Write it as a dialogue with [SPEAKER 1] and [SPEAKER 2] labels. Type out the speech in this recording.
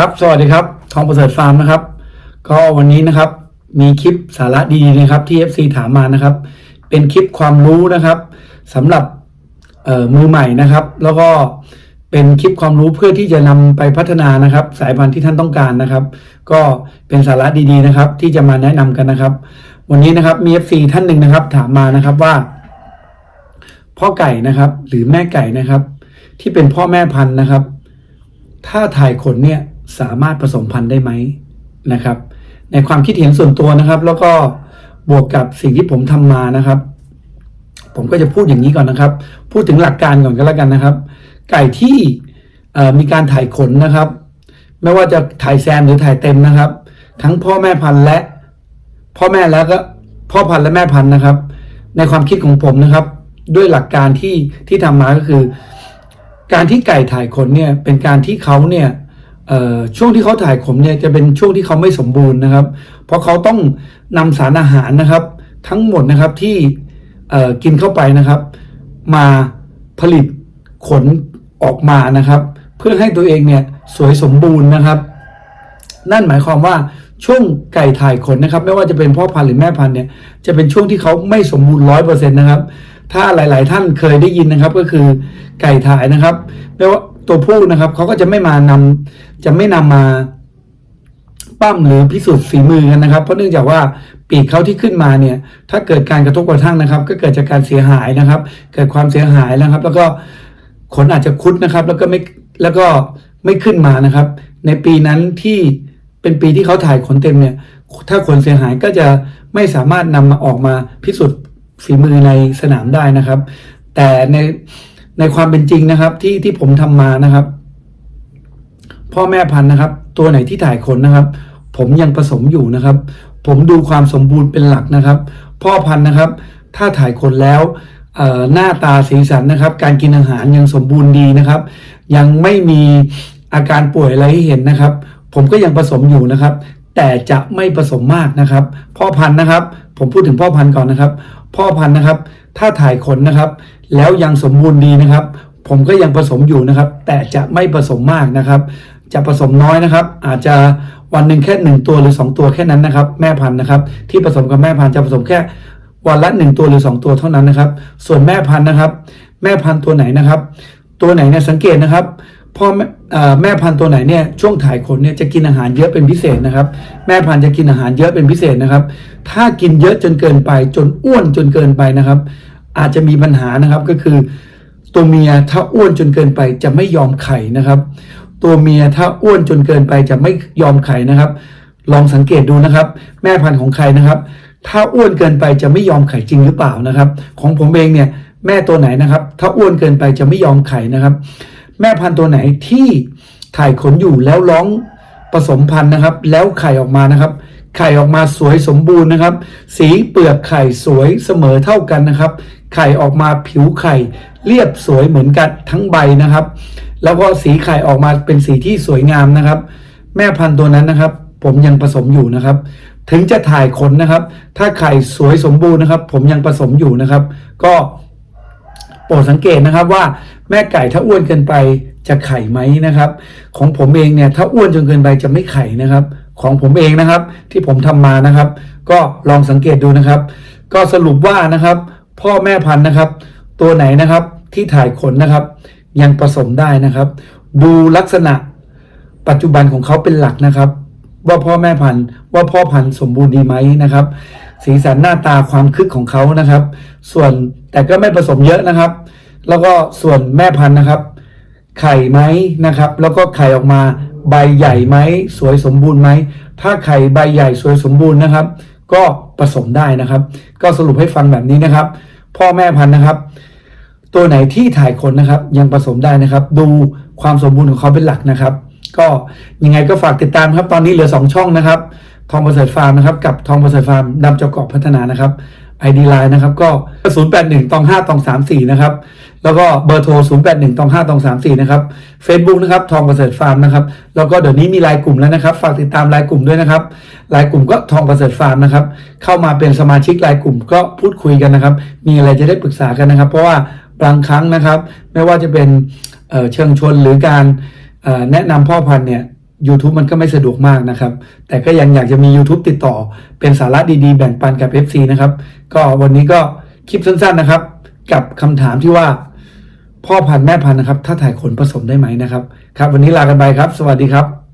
[SPEAKER 1] ครับ สวัสดีครับ ทองประเสริฐฟาร์มนะครับ ก็วันนี้นะครับ มีคลิปสาระดีๆนะครับที่ FC ถามมานะครับ เป็นคลิปความรู้นะครับสำหรับมือใหม่นะครับ แล้วก็เป็นคลิปความรู้เพื่อที่จะนำไปพัฒนานะครับ สายพันธุ์ที่ท่านต้องการนะครับ ก็เป็นสาระดีๆนะครับ ที่จะมาแนะนำกันนะครับ วันนี้นะครับมี FC ท่านหนึ่งนะครับ ถามมานะครับว่า พ่อไก่นะครับ หรือแม่ไก่นะครับ ที่เป็นพ่อแม่พันธุ์นะครับ ถ้าถ่ายขนเนี่ย สามารถผสมพันธุ์ได้ไหมนะครับ ในความคิดเห็นส่วนตัวนะครับ แล้วก็บวกกับสิ่งที่ผมทำมานะครับ ผมก็จะพูดอย่างนี้ก่อนนะครับ พูดถึงหลักการก่อนก็แล้วกันนะครับ ไก่ที่มีการถ่ายขนนะครับ ไม่ว่าจะถ่ายแซมหรือถ่ายเต็มนะครับ ทั้งพ่อแม่พันธุ์และ พ่อแม่แล้วก็พ่อพันธุ์และแม่พันธุ์นะครับ ในความคิดของผมนะครับ ด้วยหลักการที่ที่ทำมาก็คือ การที่ไก่ถ่ายขนเนี่ยเป็นการที่เขาเนี่ย ช่วงที่เขาถ่ายขนเนี่ยจะเป็นช่วงที่เขาไม่สมบูรณ์นะครับ เพราะเขาต้องนำสารอาหารนะครับ ทั้งหมดนะครับที่กินเข้าไปนะครับ มาผลิตขนออกมานะครับ เพื่อให้ตัวเองเนี่ยสวยสมบูรณ์นะครับ นั่นหมายความว่าช่วงไก่ถ่ายขนนะครับ ไม่ว่าจะเป็นพ่อพันธุ์หรือแม่พันธุ์เนี่ยจะเป็นช่วงที่เขาไม่สมบูรณ์ร้อยเปอร์เซ็นต์นะครับ ถ้าหลาย ๆ ท่านเคยได้ยินนะครับ ก็คือไก่ถ่ายนะครับไม่ว่า ตัวผู้นะครับเขาก็จะไม่มานำจะไม่นำมาปั้มหรือพิสูจน์ฝีมือกันนะครับ เพราะเนื่องจากว่าปีกเขาที่ขึ้นมาเนี่ย ถ้าเกิดการกระทบกระทั่งนะครับ ก็เกิดจากการเสียหายนะครับ เกิดความเสียหายนะครับ แล้วก็ขนอาจจะคุดนะครับ แล้วก็ไม่แล้วก็ไม่ขึ้นมานะครับ ในปีนั้นที่เป็นปีที่เขาถ่ายขนเต็มเนี่ย ถ้าขนเสียหายก็จะไม่สามารถนำมาออกมาพิสูจน์ฝีมือในสนามได้นะครับ แต่ใน ในความเป็นจริงนะครับ ที่ที่ผมทำมานะครับ พ่อแม่พันธุ์นะครับ ตัวไหนที่ถ่ายขนนะครับ ผมยังผสมอยู่นะครับ ผมดูความสมบูรณ์เป็นหลักนะครับ พ่อพันธุ์นะครับ ถ้าถ่ายขนแล้วหน้าตาสีสันนะครับ การกินอาหารยังสมบูรณ์ดีนะครับ ยังไม่มีอาการป่วยอะไรให้เห็นนะครับ ผมก็ยังผสมอยู่นะครับ แต่จะไม่ผสมมากนะครับ พ่อพันธุ์นะครับ ผมพูดถึงพ่อพันธุ์ก่อนนะครับ พ่อพันธุ์นะครับ ถ้าถ่ายขนนะครับ แล้วยังสมบูรณ์ดีนะครับ ผมก็ยังผสมอยู่นะครับ แต่จะไม่ผสมมากนะครับ จะผสมน้อยนะครับ อาจจะวันหนึ่งแค่หนึ่งตัวหรือสองตัวแค่นั้นนะครับ แม่พันธุ์นะครับ ที่ผสมกับแม่พันธุ์จะผสมแค่วันละหนึ่งตัวหรือสองตัวเท่านั้นนะครับ ส่วนแม่พันธุ์นะครับ แม่พันธุ์ตัวไหนนะครับ ตัวไหนเนี่ยสังเกตนะครับ พ่อแม่เอ่อแม่พันธุ์ตัวไหนเนี่ยช่วงถ่ายขนเนี่ยจะกินอาหารเยอะเป็นพิเศษนะครับ แม่พันธุ์จะกินอาหารเยอะเป็นพิเศษนะครับ ถ้ากินเยอะจนเกินไป จนอ้วนจนเกินไปนะครับ อาจจะมีปัญหานะครับก็คือ ตัวเมียถ้าอ้วนจนเกินไปจะไม่ยอมไข่นะครับ ตัวเมียถ้าอ้วนจนเกินไปจะไม่ยอมไข่นะครับ ลองสังเกตดูนะครับ แม่พันธุ์ของใครนะครับ ถ้าอ้วนเกินไปจะไม่ยอมไข่จริงหรือเปล่านะครับ ของผมเองเนี่ยแม่ตัวไหนนะครับ ถ้าอ้วนเกินไปจะไม่ยอมไข่นะครับ แม่พันธุ์ตัวไหนที่ถ่ายขนอยู่แล้วร้องผสมพันธุ์นะครับ แล้วไข่ออกมานะครับ ไข่ออกมาสวยสมบูรณ์นะครับ สีเปลือกไข่สวยเสมอเท่ากันนะครับ ไข่ออกมาผิวไข่ เรียบสวยเหมือนกันทั้งใบนะครับ แล้วก็สีไข่ออกมาเป็นสีที่สวยงามนะครับ แม่พันธุ์ตัวนั้นนะครับ ผมยังผสมอยู่นะครับ ถึงจะถ่ายขนนะครับ ถ้าไข่สวยสมบูรณ์นะครับ ผมยังผสมอยู่นะครับ ก็ โปรดสังเกตนะครับว่าแม่ไก่ถ้าอ้วนเกินไปจะไข่ไหมนะครับ ของผมเองเนี่ยถ้าอ้วนจนเกินไปจะไม่ไข่นะครับ ของผมเองนะครับที่ผมทำมานะครับ ก็ลองสังเกตดูนะครับ ก็สรุปว่านะครับ พ่อแม่พันธุ์นะครับ ตัวไหนนะครับที่ถ่ายขนนะครับ ยังผสมได้นะครับ ดูลักษณะปัจจุบันของเขาเป็นหลักนะครับ ว่าพ่อแม่พันธุ์ว่าพ่อพันธุ์สมบูรณ์ดีไหมนะครับ สีสันหน้าตาความคึกของเขานะครับ ส่วนแต่ก็ไม่ผสมเยอะนะครับ แล้วก็ส่วนแม่พันธุ์นะครับ ไข่ไหมนะครับ แล้วก็ไข่ออกมาใบใหญ่ไหมสวยสมบูรณ์ไหมถ้าไข่ใบใหญ่สวยสมบูรณ์นะครับ ก็ผสมได้นะครับ ก็สรุปให้ฟังแบบนี้นะครับ พ่อแม่พันธุ์นะครับ ตัวไหนที่ถ่ายขนนะครับ ยังผสมได้นะครับ ดูความสมบูรณ์ของเขาเป็นหลักนะครับ ก็ยังไงก็ฝากติดตามครับตอนนี้เหลือ 2 ช่องนะครับ ทองประเสริฐฟาร์มนะครับกับทองประเสริฐฟาร์มดำเจ้ากาะพัฒนานะครับ ID Line นะครับก็ 081ตอง5ตอง34นะครับแล้วก็เบอร์โทร 081ตอง5ตอง34นะครับ Facebook นะครับทองประเสริฐฟาร์มนะครับแล้วก็เดี๋ยวนี้มีไลน์กลุ่มแล้วนะครับ ฝากติดตามไลน์กลุ่มด้วยนะครับไลน์กลุ่มก็ทองประเสริฐฟาร์มนะครับเข้ามาเป็นสมาชิกไลน์กลุ่มก็พูดคุยกันนะครับ มีอะไรจะได้ปรึกษากันนะครับ เพราะว่าบางครั้งนะครับ ไม่ว่าจะเป็นเชิงชนหรือการแนะนำพ่อพันธุ์เนี่ย YouTube มันก็ไม่สะดวกมากนะครับ แต่ก็ยังอยากจะมี YouTube ติดต่อ เป็นสาระดีๆ แบ่งปันกับ FC นะครับ ก็วันนี้ก็คลิปสั้นๆนะครับ กับคำถามที่ว่า พ่อพันธุ์แม่พันธุ์นะครับ ถ้าถ่ายขนผสมได้ไหมนะครับ ครับ วันนี้ลากันไปครับ สวัสดีครับ